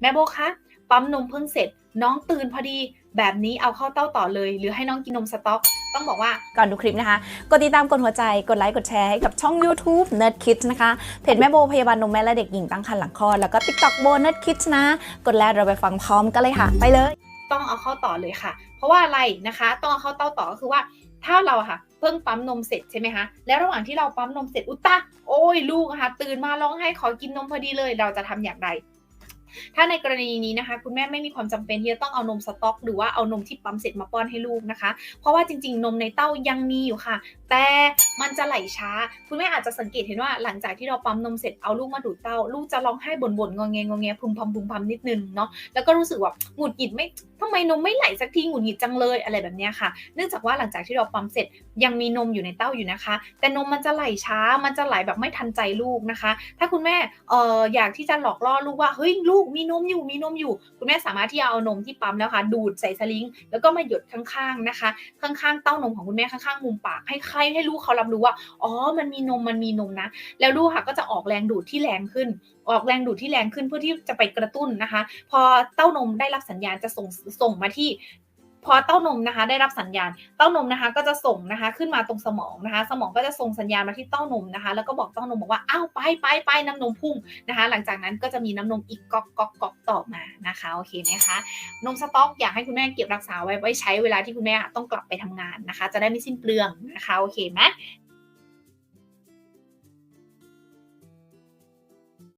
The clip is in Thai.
แม่โบคะปั๊มนมเพิ่งเสร็จ น้องตื่นพอดีแบบนี้เอาเข้าเต้าต่อเลย หรือให้น้องกินนมสต๊อก ต้องบอกว่าก่อนดูคลิปนะคะ กดติดตามกดหัวใจกดไลค์กดแชร์ให้กับช่อง YouTube Nerd Kids นะคะ เพจแม่โบพยาบาลนมแม่และเด็กหญิงตั้งครรภ์หลังคลอดแล้วก็ TikTok โบ Nerd Kids นะ กดแล้วเราไปฟังพร้อมกันเลยค่ะ ไปเลย ต้องเอาเข้าต่อเลยค่ะ เพราะว่าอะไรนะคะ ต้องเอาเข้าเต้าต่อก็คือว่า ถ้าเราอะค่ะเพิ่งปั๊มนมเสร็จใช่ไหมคะแล้วระหว่างที่เราปั๊มนมเสร็จอุยตะโอ้ยลูกอะค่ะตื่นมาร้องไห้ขอกินนมพอดีเลย เราจะทำอย่างไร ถ้าในกรณีนี้นะคะ คุณแม่ไม่มีความจำเป็นที่จะต้องเอานมสต๊อก หรือว่าเอานมที่ปั๊มเสร็จมาป้อนให้ลูกนะคะ เพราะว่าจริง ๆ นมในเต้ายังมีอยู่ค่ะ แต่มันจะไหลช้า คุณแม่อาจจะสังเกตเห็นว่าหลังจากที่เราปั๊มนมเสร็จเอาลูกมาดูดเต้า ลูกจะร้องไห้บ่นๆงอแงงอแงพึมพำพึมพำนิดนึงเนาะแล้วก็รู้สึกว่าหงุดหงิดไม่ทำไมนมไม่ไหลสักทีหงุดหงิดจังเลยอะไรแบบเนี้ยค่ะ เนื่องจากว่าหลังจากที่เราปั๊มเสร็จยังมีนมอยู่ในเต้าอยู่นะคะ แต่นมมันจะไหลช้ามันจะไหลแบบไม่ทันใจลูกนะคะ ถ้าคุณแม่เอออยากที่จะหลอกล่อลูกว่าเฮ้ยลูกมีนมอยู่มีนมอยู่ คุณแม่สามารถที่จะเอานมที่ปั๊มแล้วค่ะดูดใส่สลิงแล้วก็มาหยดข้างๆนะคะ ข้างๆเต้านมของคุณแม่ข้างๆมุมปากให้ใครให้ลูกเขารับรู้ว่าอ๋อมันมีนมมันมีนมนะ แล้วลูกค่ะก็จะออกแรงดูดที่แรงขึ้น ออกแรงดูดที่แรงขึ้นเพื่อที่จะไปกระตุ้นนะคะ พอเต้านมได้รับสัญญาณจะส่งส่งมาที่ พอเต้านมนะคะ ได้รับสัญญาณเต้านมนะคะ ก็จะส่งนะคะ ขึ้นมาตรงสมองนะคะ สมองก็จะส่งสัญญาณมาที่เต้านมนะคะ แล้วก็บอกเต้านมบอกว่าอ้าวไปไปไปน้ำนมพุ่งนะคะ หลังจากนั้นก็จะมีน้ำนมอีกก๊อกก๊อกก๊อกต่อมานะคะโอเคไหมคะนมสต๊อกอยากให้คุณแม่เก็บรักษาไว้ไว้ใช้เวลาที่คุณแม่ต้องกลับไปทำงานนะคะ จะได้ไม่สิ้นเปลืองนะคะโอเคไหม